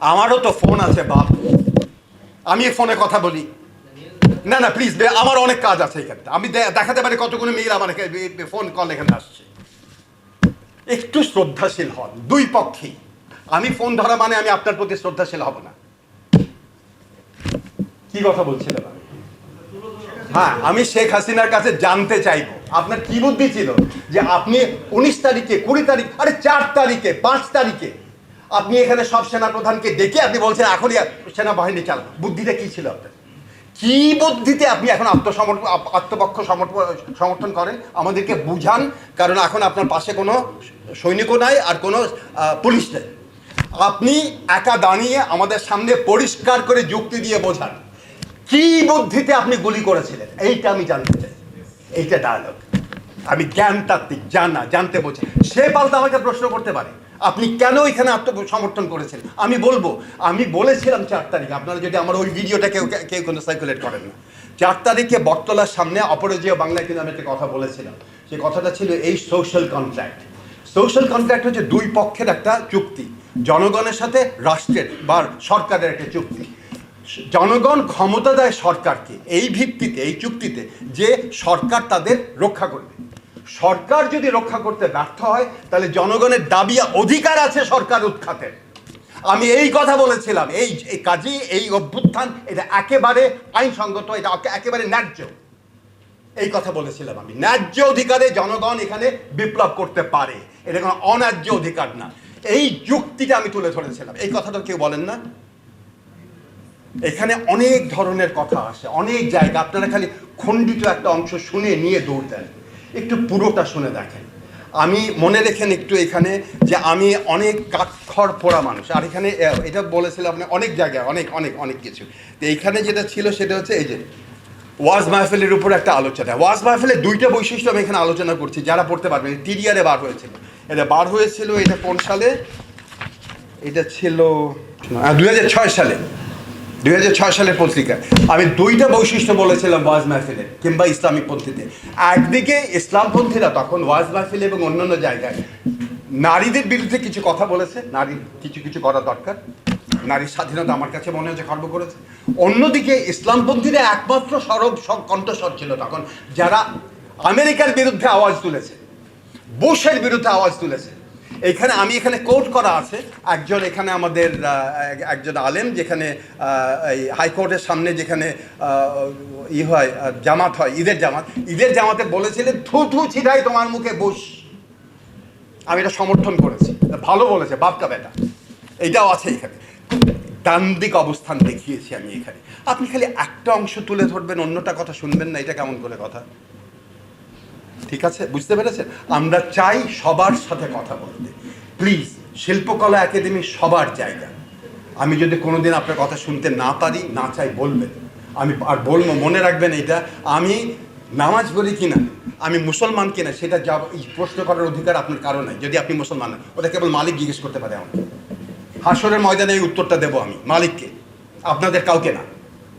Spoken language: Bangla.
আমারও তো ফোন আছে, বাপ। আমি ফোনে কথা বলি। না না প্লিজ আমার অনেক কাজ আছে এখানে। আমি দেখাতে পারি কতগুলো মেয়ের আমার ফোন কল এখানে আসছে। একটু শ্রদ্ধাশীল হন, দুই পক্ষেই। আমি ফোন ধরা মানে আমি আপনার প্রতি শ্রদ্ধাশীল হব না। কি কথা বলছিলেন আমি? হ্যাঁ আমি শেখ হাসিনার কাছে জানতে চাইব। আপনার কি বুদ্ধি ছিল? যে আপনি উনিশ তারিখে, কুড়ি তারিখ, আরে চার তারিখে, পাঁচ তারিখে আপনি এখানে সব সেনাপ্রধানকে ডেকে আপনি বলছেন এখনই সেনাবাহিনী চাল বুদ্ধিটা কি ছিল আপনার? কি বুদ্ধিতে আপনি এখন আত্মসমর্পণ আত্মপক্ষ সমর্থন করেন? আমাদেরকে বুঝান, কারণ এখন আপনার পাশে কোনো সৈনিকও নাই আর কোনো পুলিশ নেই। আপনি একা দাঁড়িয়ে আমাদের সামনে পরিষ্কার করে যুক্তি দিয়ে বোঝান, কি বুদ্ধিতে আপনি গুলি করেছিলেন? এইটা আমি জানতে চাই। এইটা ডায়লগ আমি জ্ঞানতাত্ত্বিক, জানা, জানতে বোঝে সে পাল্টা আমাকে প্রশ্ন করতে পারে। আপনি কেন এখানে আত্মসমর্থন করেছেন? আমি বলব, আমি বলেছিলাম চার তারিখ, আপনারা যদি আমার ওই ভিডিওটা কেউ কেউ কোনো সার্কুলেট করেন না। চার তারিখে বটতলার সামনে অপরাজয় বাংলায় কিন্তু আমি একটা কথা বলেছিলাম। সেই কথাটা ছিল এই সোশ্যাল কন্ট্রাক্ট সোশ্যাল কন্ট্রাক্ট হচ্ছে দুই পক্ষের একটা চুক্তি, জনগণের সাথে রাষ্ট্রের বা সরকারের একটা চুক্তি। জনগণ ক্ষমতা দেয় সরকারকে, এই ভিত্তিতে, এই চুক্তিতে যে সরকার তাদের রক্ষা করবে। সরকার যদি রক্ষা করতে ব্যর্থ হয়, তাহলে জনগণের দাবি অধিকার আছে সরকার উৎখাতের আমি এই কথা বলেছিলাম, এই কাজী এই অভ্যুত্থান, এটা একেবারে আইনসঙ্গত, এটা একেবারে ন্যায্য। এই কথা বলেছিলাম আমি। ন্যায্য অধিকারে জনগণ এখানে বিপ্লব করতে পারে। এটা কোনো অন্যায্য অধিকার না। এই যুক্তিটা আমি তুলে ধরেছিলাম। এই কথাটা কেউ বলেন না। এখানে অনেক ধরনের কথা আসে, অনেক জায়গা। আপনারা খালি খণ্ডিত একটা অংশ শুনে নিয়ে দৌড় দেন। একটু পুরোটা শুনে দেখেন। আমি মনে রেখেন একটু এখানে যে আমি অনেক কাঠখড় পোড়া মানুষ। আর এখানে এটা বলেছিলাম আপনি, অনেক জায়গায়, অনেক অনেক অনেক কিছু। তো এইখানে যেটা ছিল সেটা হচ্ছে এই যে, ওয়াজ মাহফিলের উপর একটা আলোচনা। ওয়াজ মাহফিলের দুইটা বৈশিষ্ট্য আমি এখানে আলোচনা করছি, যারা পড়তে পারবেন টিরিয়ারে বার হয়েছিল। এটা বার হয়েছিল এটা কোন সালে? এটা ছিল দু হাজার ছয় সালে। দুই হাজার ছয় সালের পত্রিকা। আমি দুইটা বৈশিষ্ট্য বলেছিলাম ওয়াজ মাহফিলে, কিংবা ইসলামিক পন্থীতে। একদিকে ইসলামপন্থীরা তখন ওয়াজ মাহফিলে এবং অন্যান্য জায়গায় নারীদের বিরুদ্ধে কিছু কথা বলেছে, নারী কিছু কিছু করা দরকার, নারীর স্বাধীনতা আমার কাছে মনে হচ্ছে খর্ব করেছে। অন্যদিকে ইসলামপন্থীরা একমাত্র সরব সব কণ্ঠস্বর ছিল তখন, যারা আমেরিকার বিরুদ্ধে আওয়াজ তুলেছে, বুশের বিরুদ্ধে আওয়াজ তুলেছে। এখানে আমি এখানে কোর্ট করা আছে। একজন এখানে আমাদের একজন আলেম যেখানে এই হাইকোর্টের সামনে যেখানে ই হয় জামাত হয়, ঈদের জামাত। ঈদের জামাতে বলেছিলেন, থু থু ছিটাই তোমার মুখে বস। আমি এটা সমর্থন করেছি। ভালো বলেছে বাপকা বেটা। এইটাও আছে এখানে। দান্দিক অবস্থান দেখিয়েছি আমি এখানে। আপনি খালি একটা অংশ তুলে ধরবেন, অন্যটা কথা শুনবেন না, এটা কেমন করে কথা? ঠিক আছে? বুঝতে পেরেছেন? আমরা চাই সবার সাথে কথা বলতে। প্লিজ শিল্পকলা একাডেমি সবার জায়গা। আমি যদি কোনোদিন আপনার কথা শুনতে না পারি, না চাই বলবেন। আমি আর বলব, মনে রাখবেন এটা, আমি নামাজ পড়ি কিনা, আমি মুসলমান কিনা, সেটা যা প্রশ্ন করার অধিকার আপনার কারও নাই, যদি আপনি মুসলমান হন ওটা কেবল মালিক জিজ্ঞেস করতে পারে আমাকে। হাসরের ময়দানে এই উত্তরটা দেবো আমি, মালিককে। আপনাদের কাউকে না।